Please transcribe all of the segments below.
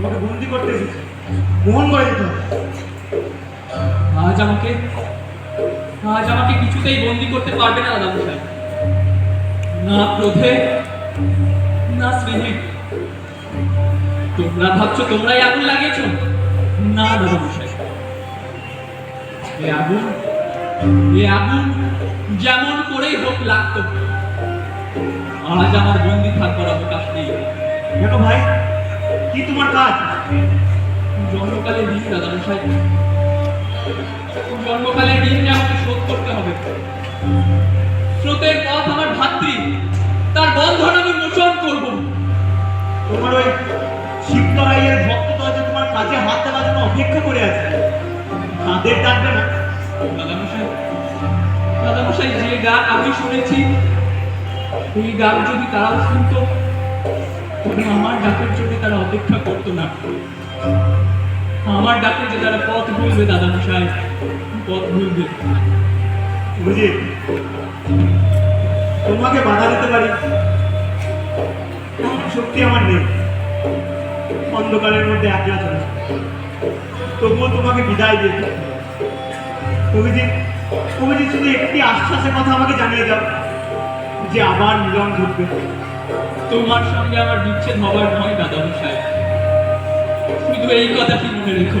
গ্রহণ করে দিতে আজ আমাকে আজ আমাকে কিছুতেই বন্দি করতে পারবে না দাদা মশাই না ক্রোধে না স্নেহে। তোমরা ভাবছ তোমরাই আগুন লাগিয়েছো? না দাদা মশাই এ আগুন এ আগুন যেমন করেই হোক লাগতো। আজ আমার বন্দি থাকবার অবকাশ নেই। কেন ভাই? কি তোমার কাজ? জন্মকালে ঋণ দাদা মশাই। জন্মকালে ঋণ যে আমাকে শোধ করতে হবে। স্রোতের পথ আমার ভাতৃ তার বন্ধন আমি মোচন করব। তোমার ওই শিবতরাইয়ের ভক্ত হয়তো তোমার কাজে হাত দেওয়ার জন্য অপেক্ষা করে আছে তাদের ডাকবে না। দাদা মশাই দাদা মশাই যে গান আমি শুনেছি এই গান যদি তারাও শুনতো তবে আমার ডাকের জন্য তারা অপেক্ষা করতো না। আমার ডাকে যে তারা পথ ভুলবে দাদা মশাই পথ ভুলবে বুঝি? তোমাকে বাধা দিতে পারি? শক্তি আমার নেই। অন্ধকারের মধ্যে একলা চলে তবুও তোমাকে বিদায় দিয়ে যে তুমি শুধু একটি আশ্বাসের কথা আমাকে জানিয়ে দাও যে আবার মিলন ঘটবে। তোমার সঙ্গে আমার বিচ্ছেদ হবার নয় দাদা মশাই শুধু এই কথাটি মনে রেখো?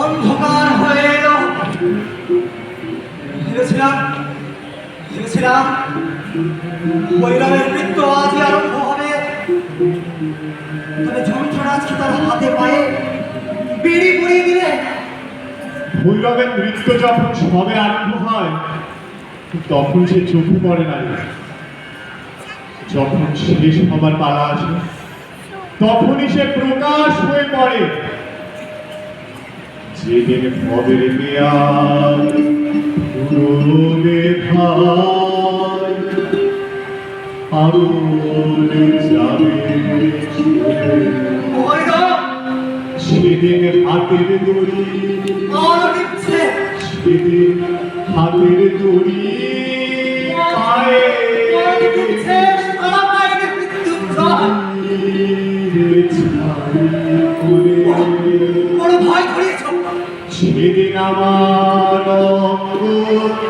অন্ধকার হয়ে এলো ভেবেছিলাম ভেবেছিলাম বৈরবের মৃত্যু আজই আরম্ভ হবে তবে যন্ত্রণা আজকে তার হাতে পায়ে বিড়ি পুড়িয়ে দিলে ভৈরবের নৃত্য যখন সবে আরম্ভ হয় তখন সে চোখে পড়ে না। যখন শেষ হবার পালা আসে তখনই সে প্রকাশ হয়ে পড়ে। যেদিন ভবের মেয়াদ পুরোবে ভাই আরও যাবে বৈরব সেদিন হাতের দড়ি ভয় করিয়েছ। সেদিন আমার অঙ্গ।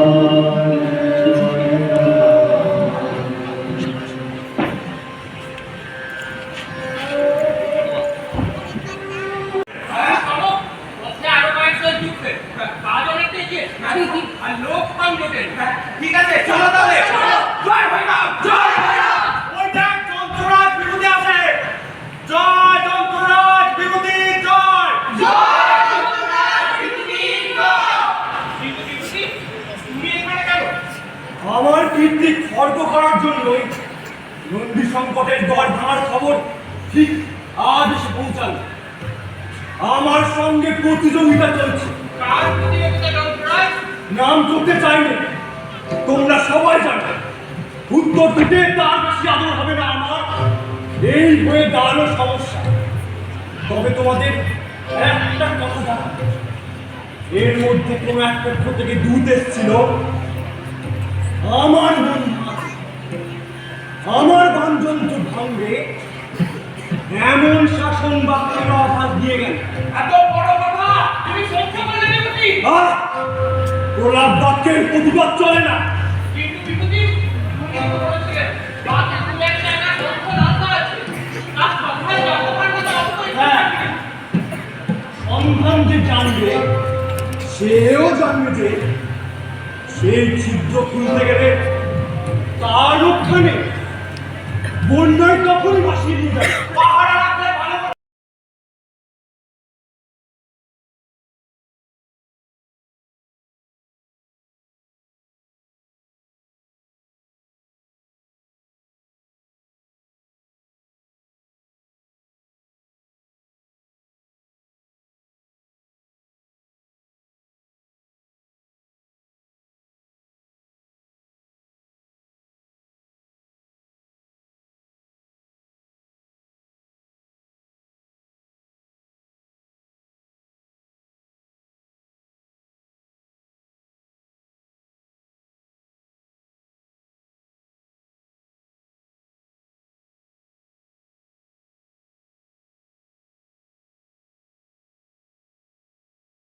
ঠিক আছে চলো তাহলে। জয় ভৈরব জয় ভৈরব ওই যন্ত্ররাজ বিভূতি আছে। জয় যন্ত্ররাজ বিভূতি জয়। জয় যন্ত্ররাজ বিভূতি জয়। বিভূতি বিভূতি। তুমি এখানে কেন? আমার কীর্তি খর্ব করার জন্যই নন্দী সংকটের গড় ভাঙার খবর ঠিক আজ এসে পৌঁছাল। আমার সঙ্গে প্রতিযোগিতা চলছে। কার প্রতিযোগিতা নাম করতে চাইনি তোমরা সবাই জানো উত্তর দিতে তার বেশি আদর হবে না আমার। এই হয়ে দাঁড়ানো সমস্যা। তবে তোমাদের একটা কথা জানা এর মধ্যে কোনো এক পক্ষ থেকে দূত এসেছিল। আমার। আমার বানযন্ত্র ভাঙবে। এমন শাসন বাক্যের অভাব দিয়ে গেল। এত বড় কথা? তুমি সহ্য করলে বিভূতি প্রলাপ বাক্যের প্রতিবাদ চলে না। অবশ্যই হ্যাঁ। সন্ধান যে জানবে, সেও জানবে যে সেই ছিদ্র খুলতে গেলে তার ওখানে বন্যায় তখনই ভাসিয়ে নিয়ে যাবে।